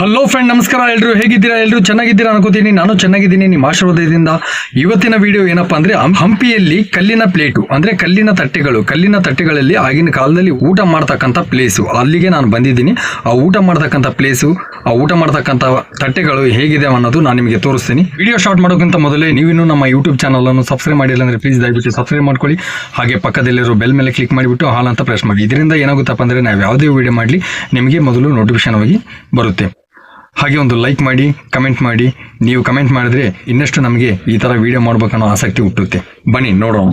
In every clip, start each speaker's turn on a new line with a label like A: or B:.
A: Hello friend ನಮಸ್ಕಾರ. ಎಲ್ರು ಹೇಗಿದ್ದೀರಾ? ಎಲ್ರು ಚೆನ್ನಾಗಿದ್ದೀರಾ ಅನ್ಕೋತೀನಿ. ನಾನು ಚೆನ್ನಾಗಿದ್ದೀನಿ. ನಿಮ್ಮ ಆಶೀರ್ವಾದದಿಂದ. ಇವತ್ತಿನ ವಿಡಿಯೋ ಏನಪ್ಪಾ ಅಂದ್ರೆ ಹಂಪಿಯಲ್ಲಿ ಕಲ್ಲಿನ ಪ್ಲೇಟು ಅಂದ್ರೆ ಕಲ್ಲಿನ ತಟ್ಟೆಗಳು, ಕಲ್ಲಿನ ತಟ್ಟೆಗಳಲ್ಲಿ ಆಗಿನ ಕಾಲದಲ್ಲಿ ಊಟ ಮಾಡ್ತಕ್ಕಂಥ ಪ್ಲೇಸು ಅಲ್ಲಿಗೆ ನಾನು ಬಂದಿದ್ದೀನಿ. ಆ ಊಟ ಮಾಡ್ತಕ್ಕಂಥ ಪ್ಲೇಸು ಆ ಊಟ ಮಾಡ್ತಕ್ಕಂಥ ತಟ್ಟೆಗಳು ಹೇಗಿದೆ ಅನ್ನೋದು ನಾನು ನಿಮಗೆ ತೋರಿಸ್ತೀನಿ. ವಿಡಿಯೋ ಶಾರ್ಟ್ ಮಾಡೋಕ್ಕಿಂತ ಮೊದಲೇ ನೀವಿನ್ನೂ ನಮ್ಮ ಯೂಟ್ಯೂಬ್ ಚಾನಲ್ ಅನ್ನು ಸಬ್ಸ್ಕ್ರೈಬ್ ಮಾಡಿಲ್ಲ ಅಂದ್ರೆ ಪ್ಲೀಸ್ ದಯವಿಟ್ಟು ಸಬ್ಸ್ಕ್ರೈಬ್ ಮಾಡ್ಕೊಳ್ಳಿ. ಹಾಗೆ ಪಕ್ಕದಲ್ಲಿರೋ ಬೆಲ್ ಮೇಲೆ ಕ್ಲಿಕ್ ಮಾಡಿಬಿಟ್ಟು ಹಾಲ್ ಅಂತ ಪ್ರೆಸ್ ಮಾಡಿ. ಇದರಿಂದ ಏನಾಗುತ್ತಪ್ಪ ಅಂದ್ರೆ, ನಾವು ಯಾವುದೇ ವಿಡಿಯೋ ಮಾಡಲಿ, ನಿಮಗೆ ಮೊದಲು ನೋಟಿಫಿಕೇಶನ್ ಆಗಿ ಬರುತ್ತೆ. ಹಾಗೆ ಒಂದು ಲೈಕ್ ಮಾಡಿ ಕಮೆಂಟ್ ಮಾಡಿ. ನೀವು ಕಮೆಂಟ್ ಮಾಡಿದ್ರೆ ಇನ್ನಷ್ಟು ನಮಗೆ ಈ ತರ ವಿಡಿಯೋ ಮಾಡ್ಬೇಕನ್ನೋ ಆಸಕ್ತಿ ಹುಟ್ಟುತ್ತೆ. ಬನ್ನಿ, ನೋಡೋಣ.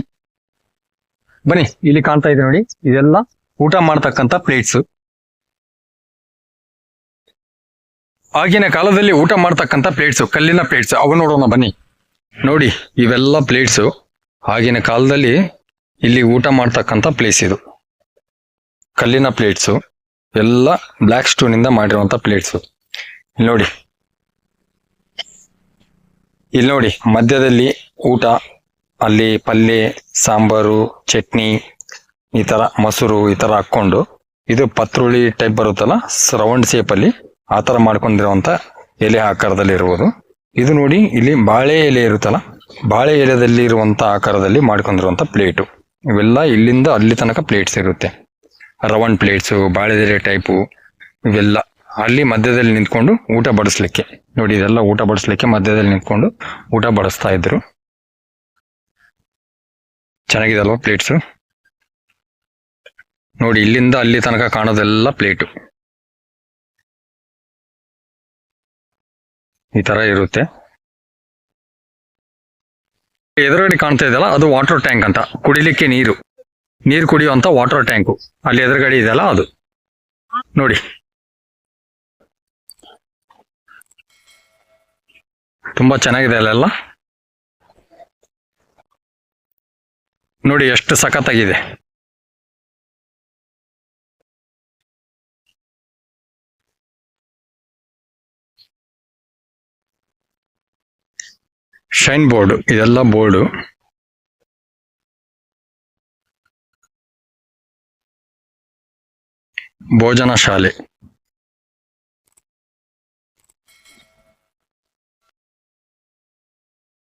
A: ಬನ್ನಿ, ಇಲ್ಲಿ ಕಾಣ್ತಾ ಇದೆ ನೋಡಿ. ಇದೆಲ್ಲ ಊಟ ಮಾಡ್ತಕ್ಕಂಥ ಪ್ಲೇಟ್ಸ್ ಆಗಿನ ಕಾಲದಲ್ಲಿ ಊಟ ಮಾಡ್ತಕ್ಕಂಥ ಪ್ಲೇಟ್ಸ್ ಕಲ್ಲಿನ ಪ್ಲೇಟ್ಸ್ ಅವು ನೋಡೋಣ, ಬನ್ನಿ. ನೋಡಿ, ಇವೆಲ್ಲ ಪ್ಲೇಟ್ಸು ಆಗಿನ ಕಾಲದಲ್ಲಿ ಇಲ್ಲಿ ಊಟ ಮಾಡ್ತಕ್ಕಂಥ ಪ್ಲೇಸ್ ಇದು. ಕಲ್ಲಿನ ಪ್ಲೇಟ್ಸು ಎಲ್ಲ ಬ್ಲ್ಯಾಕ್ ಸ್ಟೋನ್ ಇಂದ ಮಾಡಿರುವಂತ ಪ್ಲೇಟ್ಸು ನೋಡಿ. ಇಲ್ಲಿ ನೋಡಿ, ಮಧ್ಯದಲ್ಲಿ ಊಟ, ಅಲ್ಲಿ ಪಲ್ಯ ಸಾಂಬಾರು, ಚಟ್ನಿ, ಈ ತರ ಮೊಸರು ಈ ತರ ಹಾಕೊಂಡು ಇದು ಪತ್ರುಳಿ ಟೈಪ್ ಬರುತ್ತಲ್ಲ ರೌಂಡ್ ಶೇಪ್ ಅಲ್ಲಿ ಆ ತರ ಮಾಡ್ಕೊಂಡಿರುವಂತ ಎಲೆ ಆಕಾರದಲ್ಲಿ ಇರುವುದು ಇದು ನೋಡಿ, ಇಲ್ಲಿ ಬಾಳೆ ಎಲೆ ಇರುತ್ತಲ್ಲ, ಬಾಳೆ ಎಲೆದಲ್ಲಿ ಇರುವಂತ ಆಕಾರದಲ್ಲಿ ಮಾಡ್ಕೊಂಡಿರುವಂತ ಪ್ಲೇಟು ಇವೆಲ್ಲ ಇಲ್ಲಿಂದ ಅಲ್ಲಿ ತನಕ ಪ್ಲೇಟ್ಸ್ ಇರುತ್ತೆ. ರವನ್ ಪ್ಲೇಟ್ಸು ಬಾಳೆ ಎಲೆ ಟೈಪು ಇವೆಲ್ಲ. ಅಲ್ಲಿ ಮಧ್ಯದಲ್ಲಿ ನಿಂತ್ಕೊಂಡು ಊಟ ಬಡಿಸ್ಲಿಕ್ಕೆ. ನೋಡಿ, ಇದೆಲ್ಲ ಊಟ ಬಡಿಸ್ಲಿಕ್ಕೆ ಮಧ್ಯದಲ್ಲಿ ನಿಂತ್ಕೊಂಡು ಊಟ ಬಡಿಸ್ತಾ ಇದ್ರು. ಚೆನ್ನಾಗಿದೆ ಅಲ್ವಾ ಪ್ಲೇಟ್ಸ್ ನೋಡಿ, ಇಲ್ಲಿಂದ ಅಲ್ಲಿ ತನಕ ಕಾಣೋದೆಲ್ಲ ಪ್ಲೇಟು ಈ ತರ ಇರುತ್ತೆ. ಎದುರುಗಡೆ ಕಾಣ್ತಾ ಇದೆಯಲ್ಲ, ಅದು ವಾಟರ್ ಟ್ಯಾಂಕ್ ಅಂತ. ಕುಡಿಲಿಕ್ಕೆ ನೀರು. ನೀರು ಕುಡಿಯುವಂತ ವಾಟರ್ ಟ್ಯಾಂಕು ಅಲ್ಲಿ ಎದುರುಗಡೆ ಇದೆಯಲ್ಲ ಅದು. ನೋಡಿ. ತುಂಬಾ ಚೆನ್ನಾಗಿದೆ ಅಲ್ಲೆಲ್ಲ? ನೋಡಿ ಎಷ್ಟು ಸಖತ್ತಾಗಿದೆ. ಶೈನ್ ಬೋರ್ಡ್ ಇದೆಲ್ಲ ಬೋರ್ಡು ಭೋಜನ ಶಾಲೆ.